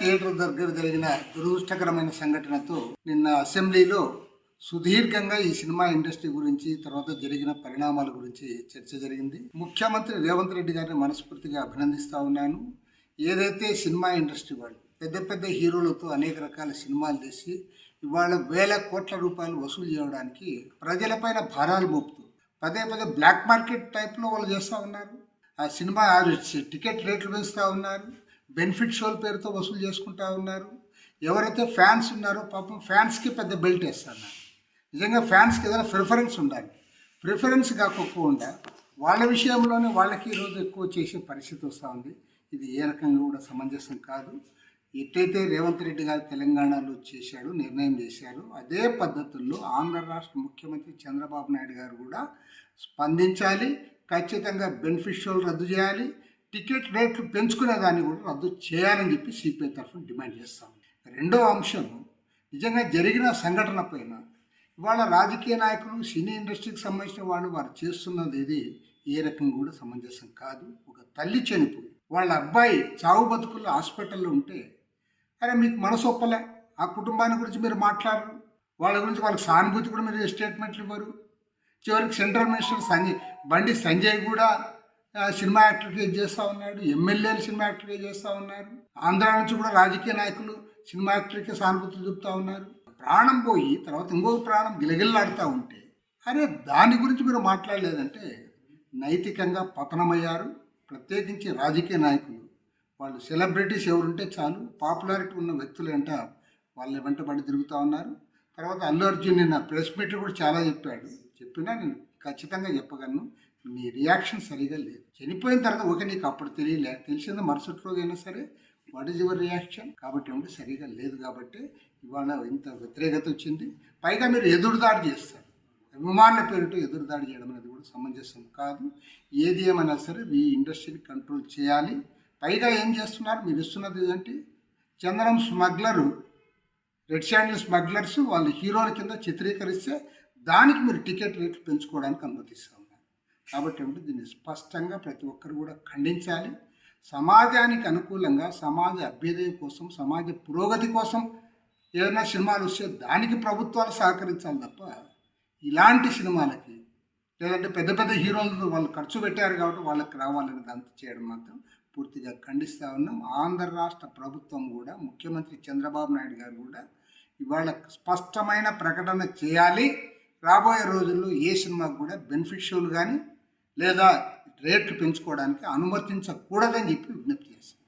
Theatre దగ్గర జరిగిన దురదృష్టకరమైన సంఘటనతో నిన్న అసెంబ్లీలో సుదీర్ఘంగా ఈ సినిమా ఇండస్ట్రీ గురించి తర్వాత జరిగిన పరిణామాల గురించి చర్చ జరిగింది. ముఖ్యమంత్రి రేవంత్ రెడ్డి గారిని మనస్ఫూర్తిగా అభినందిస్తూ ఉన్నాను. ఏదైతే సినిమా ఇండస్ట్రీ వాళ్ళు పెద్ద పెద్ద హీరోలతో అనేక రకాల సినిమాలు తీసి ఇవాళ వేల కోట్ల రూపాయలు వసూలు చేయడానికి ప్రజలపైన భారాలు మోపుతూ పదే పదే బ్లాక్ మార్కెట్ టైప్లో వాళ్ళు చేస్తూ ఉన్నారు. ఆ సినిమా ఆ టికెట్ రేట్లు పెంచుతూ ఉన్నారు. బెనిఫిట్ షోల పేరుతో వసూలు చేసుకుంటా ఉన్నారు. ఎవరైతే ఫ్యాన్స్ ఉన్నారో పాపం ఫ్యాన్స్కి పెద్ద బెల్ట్ వేస్తున్నారు. నిజంగా ఫ్యాన్స్కి ఏదైనా ప్రిఫరెన్స్ ఉండాలి. ప్రిఫరెన్స్ కాకపోకుండా వాళ్ళ విషయంలోనే వాళ్ళకి ఈరోజు ఎక్కువ చేసే పరిస్థితి వస్తూ ఉంది. ఇది ఏ రకంగా కూడా సమంజసం కాదు. ఎట్టయితే రేవంత్ రెడ్డి గారు తెలంగాణలో చేశాడు నిర్ణయం చేశారు అదే పద్ధతుల్లో ఆంధ్ర రాష్ట్ర ముఖ్యమంత్రి చంద్రబాబు నాయుడు గారు కూడా స్పందించాలి. ఖచ్చితంగా బెనిఫిషియల్ రద్దు చేయాలి. టికెట్ రేట్లు పెంచుకునే దాన్ని కూడా రద్దు చేయాలని చెప్పి సిపిఐ తరఫున డిమాండ్ చేస్తాం. రెండో అంశం నిజంగా జరిగిన సంఘటన పైన ఇవాళ రాజకీయ నాయకులు సినీ ఇండస్ట్రీకి సంబంధించిన వాళ్ళు వారు చేస్తున్నది ఇది ఏ రకంగా కూడా సమంజసం కాదు. ఒక తల్లి చనిపోయి వాళ్ళ అబ్బాయి చావు బతుకుల్లో హాస్పిటల్లో ఉంటే అరే మీకు మనసు ఒప్పలే ఆ కుటుంబాన్ని గురించి మీరు మాట్లాడరు. వాళ్ళ గురించి వాళ్ళకి సానుభూతి కూడా మీరు స్టేట్మెంట్లు ఇవ్వరు. చివరికి సెంట్రల్ మినిస్టర్ సంజయ్ బండి సంజయ్ కూడా సినిమా యాక్టర్గా చేస్తూ ఉన్నాడు ఎమ్మెల్యేలు సినిమా యాక్టర్గా చేస్తూ ఉన్నారు. ఆంధ్ర నుంచి కూడా రాజకీయ నాయకులు సినిమా యాక్టర్కి సానుభూతులు చెప్తా ఉన్నారు. ప్రాణం పోయి తర్వాత ఇంకొక ప్రాణం గిలగిల్లాడుతూ ఉంటే అరే దాని గురించి మీరు మాట్లాడలేదంటే నైతికంగా పతనమయ్యారు. ప్రత్యేకించి రాజకీయ నాయకులు. వాళ్ళు సెలబ్రిటీస్ ఎవరుంటే చాలు పాపులారిటీ ఉన్న వ్యక్తులు వాళ్ళ వెంటబడి తిరుగుతూ ఉన్నారు. తర్వాత అల్లు అర్జున్ నిన్న ప్రెస్ మీట్ కూడా చాలా చెప్పాడు. చెప్పినా నేను ఖచ్చితంగా చెప్పగలను. నీ రియాక్షన్ సరిగా లేదు. చనిపోయిన తర్వాత ఓకే నీకు అప్పుడు తెలియలే. తెలిసింది మరుసటి రోజైనా సరే వాట్ ఈజ్ యువర్ రియాక్షన్ కాబట్టి ఏమిటి సరిగా లేదు కాబట్టి ఇవాళ ఇంత వ్యతిరేకత వచ్చింది. పైగా మీరు ఎదురుదాడి చేస్తారు. అభిమానుల పేరుతో ఎదురుదాడి చేయడం అనేది కూడా సమంజసం కాదు. ఏది ఏమైనా సరే మీ ఇండస్ట్రీని కంట్రోల్ చేయాలి. పైగా ఏం చేస్తున్నారు? మీరు ఇస్తున్నది ఏంటి? చందనం స్మగ్లరు రెడ్ శాండిల్ స్మగ్లర్స్ వాళ్ళు హీరోల కింద చిత్రీకరిస్తే దానికి మీరు టికెట్ రేట్లు పెంచుకోవడానికి అనుమతిస్తూ ఉన్నారు కాబట్టి ఏమిటి దీన్ని స్పష్టంగా ప్రతి ఒక్కరు కూడా ఖండించాలి. సమాజానికి అనుకూలంగా సమాజ అభ్యుదయం కోసం సమాజ పురోగతి కోసం ఏదైనా సినిమాలు వస్తే దానికి ప్రభుత్వాలు సహకరించాలి తప్ప ఇలాంటి సినిమాలకి లేదంటే పెద్ద పెద్ద హీరోలు వాళ్ళు ఖర్చు పెట్టారు కాబట్టి వాళ్ళకి రావాలని అంత చేయడం మాత్రం పూర్తిగా ఖండిస్తూ ఉన్నాం. ఆంధ్ర రాష్ట్ర ప్రభుత్వం కూడా ముఖ్యమంత్రి చంద్రబాబు నాయుడు గారు కూడా ఇవాళ స్పష్టమైన ప్రకటన చేయాలి. రాబోయే రోజుల్లో ఏ సినిమాకు కూడా బెనిఫిషియల్ కానీ లేదా రేట్లు పెంచుకోవడానికి అనుమతించకూడదని చెప్పి విజ్ఞప్తి చేస్తాం